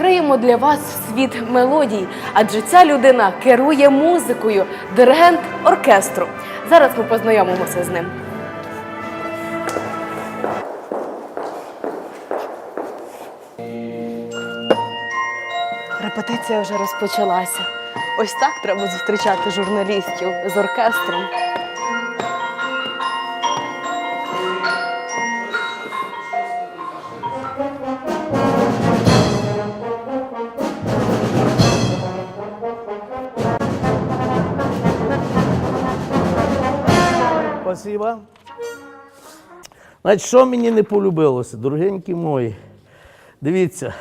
Відкриємо для вас світ мелодій, адже ця людина керує музикою, диригент оркестру. Зараз ми познайомимося з ним. Репетиція вже розпочалася. Ось так треба зустрічати журналістів з оркестром. Спасибо. Значить, що мені не полюбилося, дорогенькі мої. Дивіться.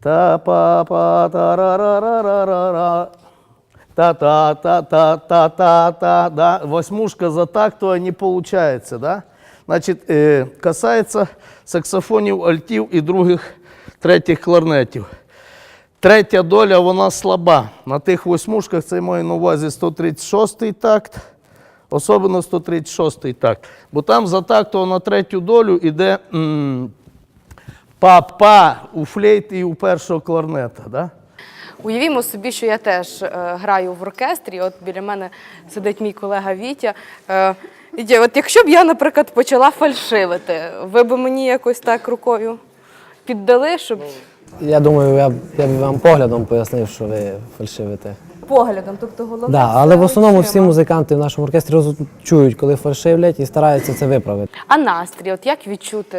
та па па та ра ра ра ра ра ра та та та та та та та да. Восьмушка за такту не получается, да? Значить, е, касається саксофонів, альтів і других третіх кларнетів. Третя доля вона слаба. На тих восьмушках це маю на увазі 136 такт, особливо 136-й такт. Бо там за такту на третю долю йде па-па у флейти і у першого кларнета. Да? Уявімо собі, що я теж е, граю в оркестрі. От біля мене сидить мій колега Вітя. Е, от якщо б я, наприклад, почала фальшивити, ви б мені якось так рукою піддали, щоб Я думаю, я, б- я б вам поглядом пояснив, що ви фальшивите. Поглядом, тобто головне. Да, але в основному всі музиканти в нашому оркестрі чують, коли фальшивлять і стараються це виправити. А настрій, от як відчути,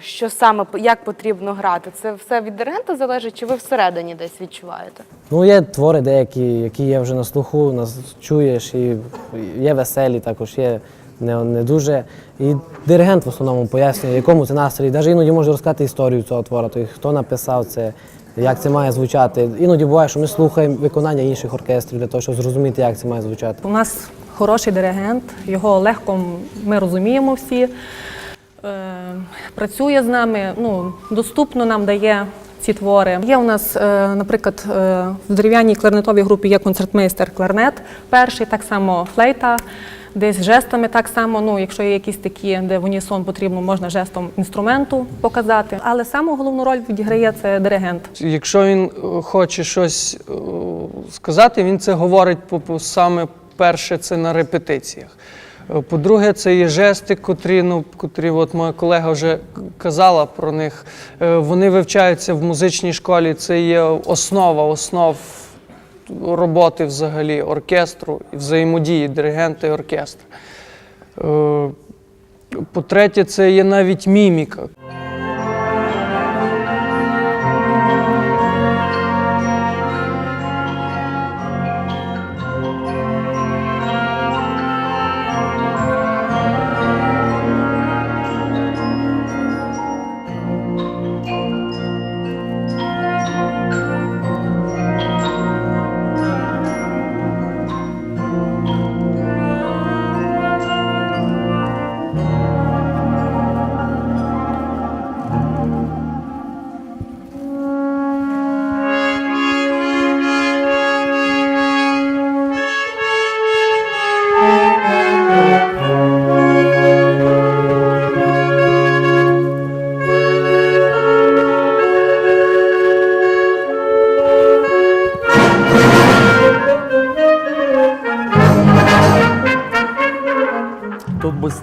що саме як потрібно грати? Це все від диригента залежить, чи ви всередині десь відчуваєте? Ну, є твори деякі, які є вже на слуху, нас чуєш, і є веселі, також є не, не дуже. І диригент в основному пояснює, якому це настрій. Навіть іноді може розказати історію цього твора, тобто, хто написав це, як це має звучати. Іноді буває, що ми слухаємо виконання інших оркестрів для того, щоб зрозуміти, як це має звучати. У нас хороший диригент, його легко ми розуміємо всі. Е, працює з нами, ну, доступно нам дає ці твори. Є у нас, е, наприклад, е, в дерев'яній кларнетовій групі є концертмейстер кларнет, перший, так само флейта. Десь жестами так само, ну, якщо є якісь такі, де в унісон потрібно, можна жестом інструменту показати. Але саму головну роль відіграє це диригент. Якщо він е, хоче щось е, сказати, він це говорить саме перше, це на репетиціях. Е, По-друге, це є жести, котрі, ну, котрі от моя колега вже казала про них. Вони вивчаються в музичній школі. Це є основа основ роботи взагалі оркестру і взаємодії диригента і оркестра. Е, По-третє, це є навіть міміка.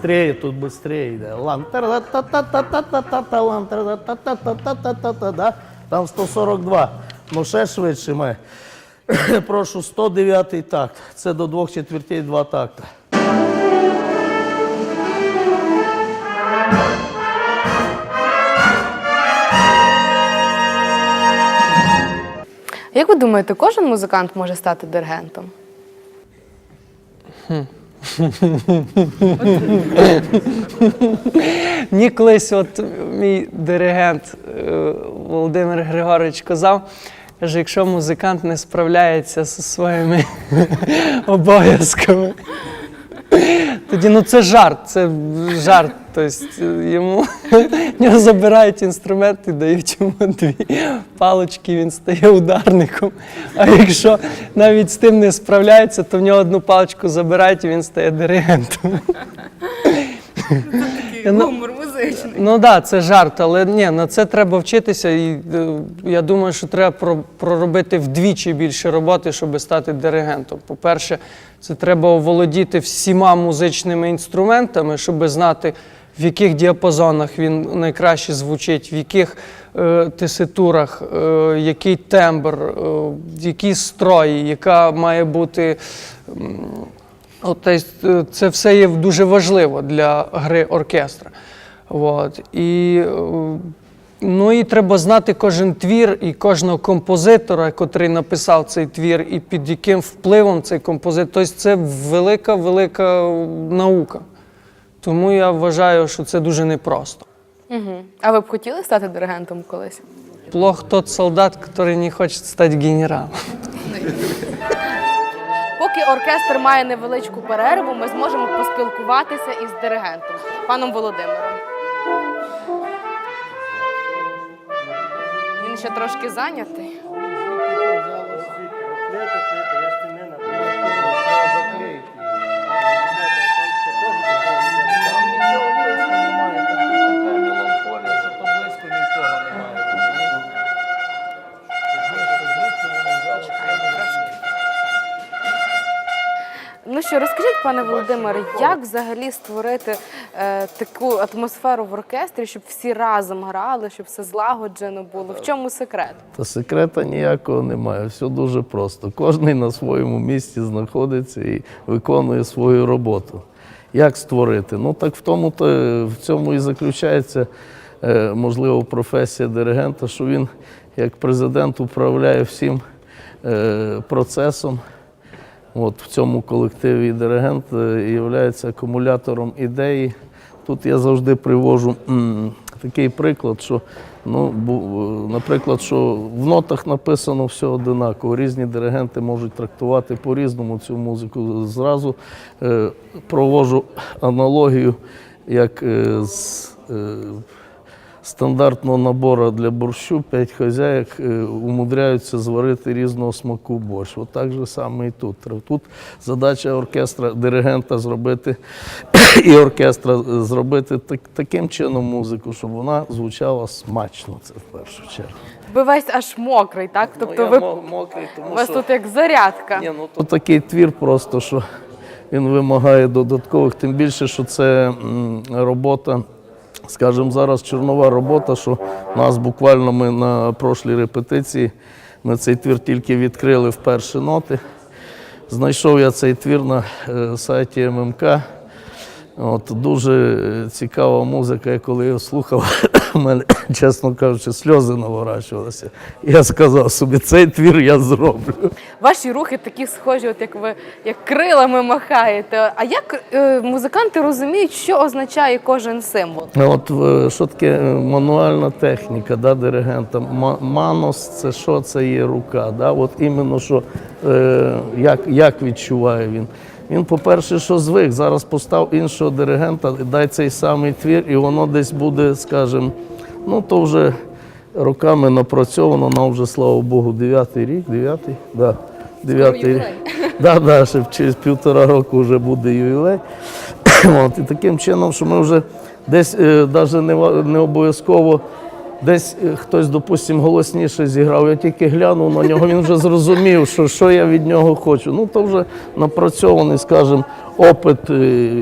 быстрее, тут быстрее, да. Лантер, та та та та та та та лантер, та та та та та та та да. Там 142. Ну ще швидше ми. Прошу 109-й такт. Це до двох четвертей два такта. Як ви думаєте, кожен музикант може стати диригентом? Хм. Мені колись от мій диригент е, Володимир Григорович казав, каже, якщо музикант не справляється зі своїми обов'язками, тоді ну це жарт, це жарт. Тобто йому нього забирають інструмент і дають йому дві палочки, він стає ударником. А якщо навіть з тим не справляється, то в нього одну паличку забирають і він стає диригентом. Такий Гумор музичний. Ну так, да, це жарт, але ні, на це треба вчитися. І е, я думаю, що треба проробити вдвічі більше роботи, щоб стати диригентом. По-перше, це треба оволодіти всіма музичними інструментами, щоб знати, в яких діапазонах він найкраще звучить, в яких е, теситурах, е, який тембр, е, які строї, яка має бути. От, тобто, це все є дуже важливо для гри оркестра. От. І, е, ну, і треба знати кожен твір і кожного композитора, який написав цей твір, і під яким впливом цей композитор. Тобто це велика, велика наука. Тому я вважаю, що це дуже непросто. Угу. А ви б хотіли стати диригентом колись? Плох тот солдат, який не хоче стати генералом. Поки оркестр має невеличку перерву, ми зможемо поспілкуватися із диригентом, паном Володимиром. Він ще трошки зайнятий. Ну що, розкажіть, пане Володимире, як взагалі створити таку атмосферу в оркестрі, щоб всі разом грали, щоб все злагоджено було? В чому секрет? Та секрета ніякого немає. Все дуже просто. Кожний на своєму місці знаходиться і виконує свою роботу. Як створити? Ну так в тому то в цьому і заключається е, можливо професія диригента, що він як президент управляє всім е, процесом. От в цьому колективі диригент є акумулятором ідеї. Тут я завжди привожу такий приклад, що, ну, наприклад, що в нотах написано все одинаково. Різні диригенти можуть трактувати по-різному цю музику. Зразу е, провожу аналогію, як е, з е, стандартного набору для борщу п'ять хазяїк е, умудряються зварити різного смаку борщ. От так же саме і тут. Тут задача оркестра, диригента зробити і оркестра зробити так, таким чином музику, щоб вона звучала смачно. Це в першу чергу. Ви весь аж мокрий, так? Тобто Ну, ви я мо- мокрий, тому у вас що... тут як зарядка. Ні, ну, то такий твір просто, що він вимагає додаткових, тим більше, що це робота, скажімо, зараз чорнова робота, що нас буквально ми на прошлій репетиції ми цей твір тільки відкрили в перші ноти. Знайшов я цей твір на е, сайті ММК. От, дуже е, цікава музика, я коли його слухав, у мене, чесно кажучи, сльози наворачувалися. Я сказав собі, цей твір я зроблю. Ваші рухи такі схожі, от як ви як крилами махаєте. А як е, музиканти розуміють, що означає кожен символ? От е, що таке е, мануальна техніка да, диригента? Манос це що це є рука. Да? От іменно що е, як, як відчуває він. Він, по-перше, що звик, зараз постав іншого диригента, дай цей самий твір, і воно десь буде, скажімо, ну то вже роками напрацьовано, нам вже, слава Богу, дев'ятий рік, дев'ятий? Да, дев'ятий рік. Да, да, ще через півтора року вже буде ювілей. От, і таким чином, що ми вже десь навіть не, не обов'язково. Десь е, хтось, допустимо, голосніше зіграв, я тільки глянув на нього, він вже зрозумів, що, що я від нього хочу. Ну, то вже напрацьований, скажімо, опит е,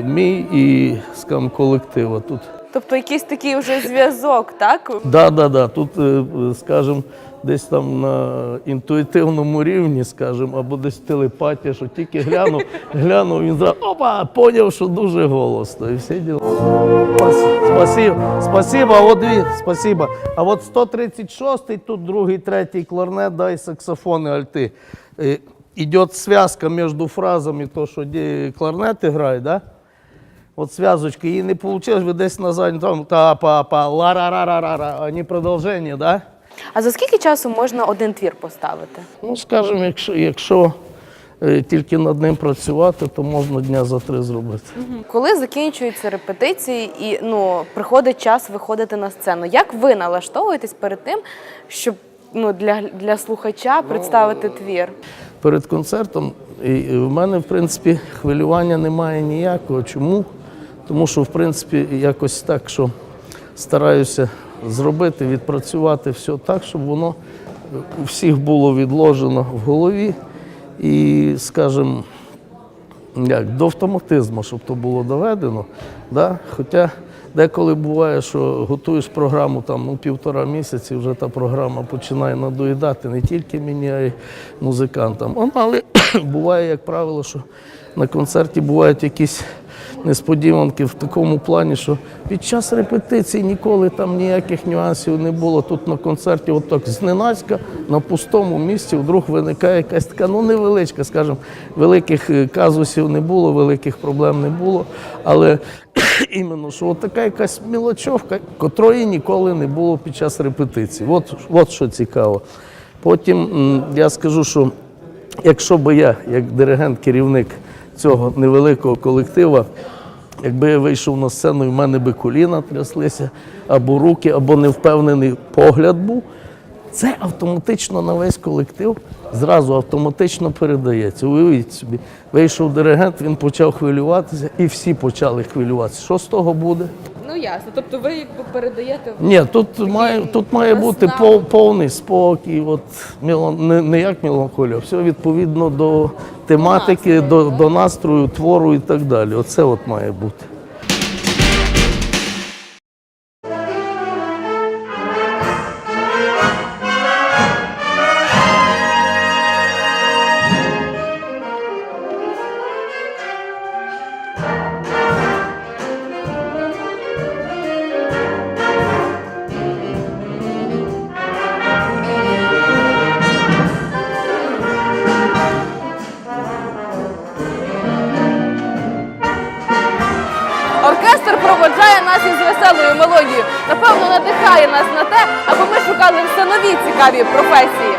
мій і скажімо, колектива тут. Тобто якийсь такий вже зв'язок, так? Да, да, да. Тут, е, скажімо, десь там на інтуїтивному рівні, скажімо, або десь телепатія, що тільки глянув, глянув, він зразу опа, поняв, що дуже голосно. І все діло. Спас- Спасибо, спасибо, а от дві, спасибо. А от 136-й, тут другий, третій кларнет, да, і саксофони, альти. Е, Идет связка между фразами, то, що де кларнети грають, да? От зв'язочки, її не вийшло, ви десь на задню, там та-па-па, ла-ра-ра-ра-ра, а не продовження, да? А за скільки часу можна один твір поставити? Ну, скажімо, якщо, якщо е, тільки над ним працювати, то можна дня за три зробити. Коли закінчуються репетиції і ну, приходить час виходити на сцену, як ви налаштовуєтесь перед тим, щоб ну, для, для слухача представити твір? перед концертом. І в мене, в принципі, хвилювання немає ніякого. Чому? Тому що, в принципі, якось так, що стараюся зробити, відпрацювати все так, щоб воно у всіх було відложено в голові. І, скажімо, як, до автоматизму, щоб то було доведено. Да? Хоча деколи буває, що готуєш програму там, ну, півтора місяці, вже та програма починає надоїдати не тільки мені, а й музикантам. Але буває, як правило, що на концерті бувають якісь несподіванки в такому плані, що під час репетиції ніколи там ніяких нюансів не було. Тут на концерті, от так зненацька, на пустому місці вдруг виникає якась така, ну невеличка, скажімо, великих е, казусів не було, великих проблем не було. Але іменно, що от така якась мілочовка, котрої ніколи не було під час репетиції. От, от що цікаво. Потім я скажу, що якщо би я, як диригент, керівник цього невеликого колектива, якби я вийшов на сцену і в мене би коліна тряслися, або руки, або невпевнений погляд був, це автоматично на весь колектив зразу автоматично передається. Уявіть собі, вийшов диригент, він почав хвилюватися, і всі почали хвилюватися. Що з того буде? Ну ясно. Тобто ви якби передаєте Ні, тут має, тут має бути наснагу. пов- повний спокій, от, мелан- не, не як меланхолія, все відповідно до тематики, до, до настрою, твору і так далі. Оце от має бути. Надихає нас на те, аби ми шукали все нові цікаві професії.